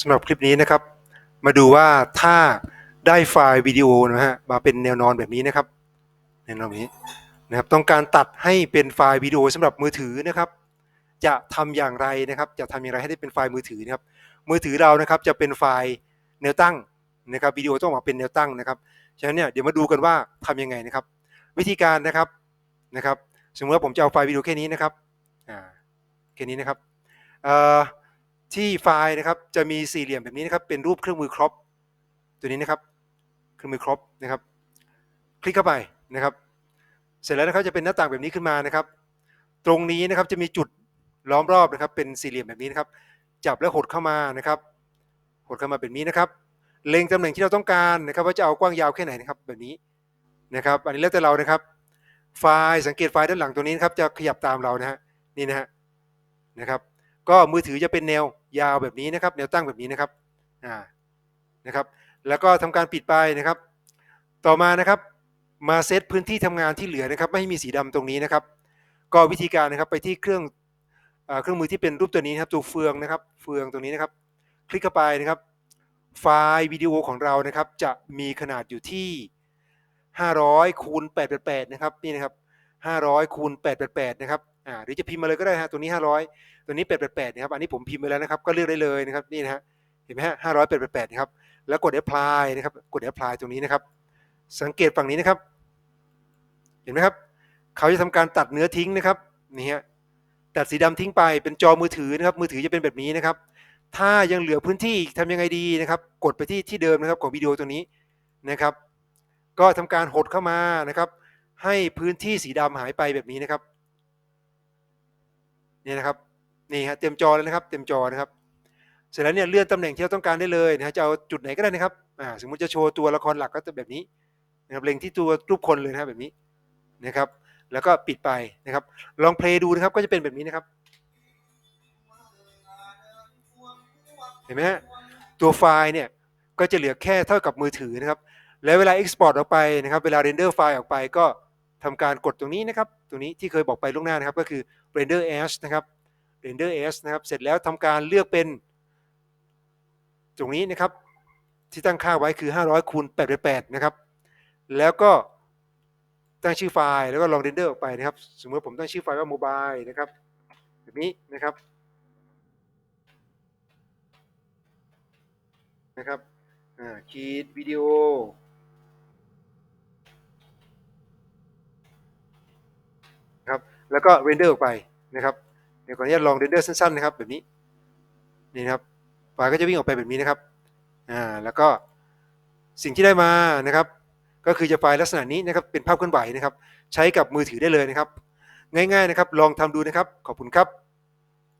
สำหรับคลิปนี้นะครับ มาดูว่าถ้าได้ไฟล์วิดีโอนะฮะมาเป็นแนวนอนแบบนี้นะครับแนวนอนนี้นะครับต้องการตัดให้เป็นไฟล์วิดีโอสำหรับมือถือนะครับ จะทำอย่างไรนะครับ จะทำอย่างไรให้ได้เป็นไฟล์มือถือนะครับ มือถือเรานะครับจะเป็นไฟล์แนวตั้งนะครับวิดีโอต้องมาเป็นแนวตั้งนะครับฉะนั้นเนี่ยเดี๋ยวมาดูกันว่าทำยังไงนะครับ วิธีการนะครับนะครับ สมมติว่าผมจะเอาไฟล์วิดีโอแค่นี้นะครับอ่าแค่นี้นะครับเอ่อ ที่ไฟล์นะครับจะมีสี่เหลี่ยมแบบนี้นะครับเป็นรูปเครื่องมือครอปตัวนี้นะครับเครื่องมือครอปนะครับ คลิกเข้าไปนะครับ เสร็จแล้วนะครับจะเป็นหน้าต่างแบบนี้ขึ้นมานะครับ ตรงนี้นะครับจะมีจุดล้อมรอบนะครับ เป็นสี่เหลี่ยมแบบนี้นะครับ จับแล้วหดเข้ามานะครับหดเข้ามาแบบนี้นะครับ เล็งตำแหน่งที่เราต้องการนะครับ ว่าจะเอากว้างยาวแค่ไหนนะครับ แบบนี้นะครับ อันนี้แล้วแต่เรานะครับ ไฟล์สังเกตไฟล์ด้านหลังตรงนี้นะครับ จะขยับตามเรานะฮะนี่นะฮะนะครับ ก็มือถือจะเป็นแนวยาวแบบนี้นะครับ แนวตั้งแบบนี้นะครับอ่านะครับ แล้วก็ทำการปิดไปนะครับ ต่อมานะครับ มาเซตพื้นที่ทำงานที่เหลือนะครับ ไม่ให้มีสีดำตรงนี้นะครับ ก็วิธีการนะครับไปที่เครื่องเอเครื่องมือที่เป็นรูปตัวนี้นะครับตัวเฟืองนะครับ เฟืองตรงนี้นะครับ คลิกเข้าไปนะครับ ไฟล์วิดีโอของเรานะครับ จะมีขนาดอยู่ที่ 500คูณ888 นะครับนี่นะครับ500คูณ888 นะครับ อ่าหรือจะพิมพ์มาเลยก็ได้ฮะตัวนี้ 500 ตัวนี้ 888นะครับอันนี้ผมพิมพ์ไปแล้วนะครับก็เลือกได้เลยนะครับนี่นะฮะเห็นไหมฮะ500 888นะครับแล้วกด apply นะครับกด apply ตรงนี้นะครับ สังเกตฝั่งนี้นะครับ เห็นไหมครับ เขาจะทำการตัดเนื้อทิ้งนะครับนี่ฮะตัดสีดำทิ้งไปเป็นจอมือถือนะครับมือถือจะเป็นแบบนี้นะครับ ถ้ายังเหลือพื้นที่อีกทำยังไงดีนะครับ กดไปที่ที่เดิมนะครับของวิดีโอตรงนี้นะครับ ก็ทำการหดเข้ามานะครับ ให้พื้นที่สีดำหายไปแบบนี้นะครับ นี่นะครับนี่ฮะเต็มจอแล้วนะครับ เต็มจอนะครับ เสร็จแล้วเนี่ยเลื่อนตำแหน่งที่เราต้องการได้เลยนะฮะจะเอาจุดไหนก็ได้นะครับอ่าสมมติจะโชว์ตัวละครหลักก็จะแบบนี้นะครับเล็งที่ตัวรูปคนเลยนะครับแบบนี้นะครับ แล้วก็ปิดไปนะครับ ลองเพลย์ดูนะครับก็จะเป็นแบบนี้นะครับเห็นไหมฮะตัวไฟล์เนี่ยก็จะเหลือแค่เท่ากับมือถือนะครับ แล้วเวลา Export ออกไปนะครับ เวลา Render ไฟล์ออกไปก็ ทำการกดตรงนี้นะครับ ตรงนี้ที่เคยบอกไปล่วงหน้านะครับก็คือ Render as นะครับ Render as นะครับ เสร็จแล้วทำการเลือกเป็น ตรงนี้นะครับ ที่ตั้งค่าไว้คือ 500คูณ888นะครับ แล้วก็ตั้งชื่อไฟล์แล้วก็ลอง Render ออกไปนะครับ สมมติผมตั้งชื่อไฟล์ว่า Mobile นะครับ แบบนี้นะครับนะครับอ่าคีดวิดีโอ ครับ แล้วก็เรนเดอร์ออกไปนะครับเดี๋ยวก่อนนี้ลองเรนเดอร์สั้นๆนะครับแบบนี้นี่นะครับไฟล์ก็จะวิ่งออกไปแบบนี้นะครับอ่าแล้วก็สิ่งที่ได้มานะครับ ก็คือจะไฟล์ลักษณะนี้นะครับเป็นภาพเคลื่อนไหวนะครับ ใช้กับมือถือได้เลยนะครับ ง่ายๆนะครับ ลองทำดูนะครับ ขอบคุณครับ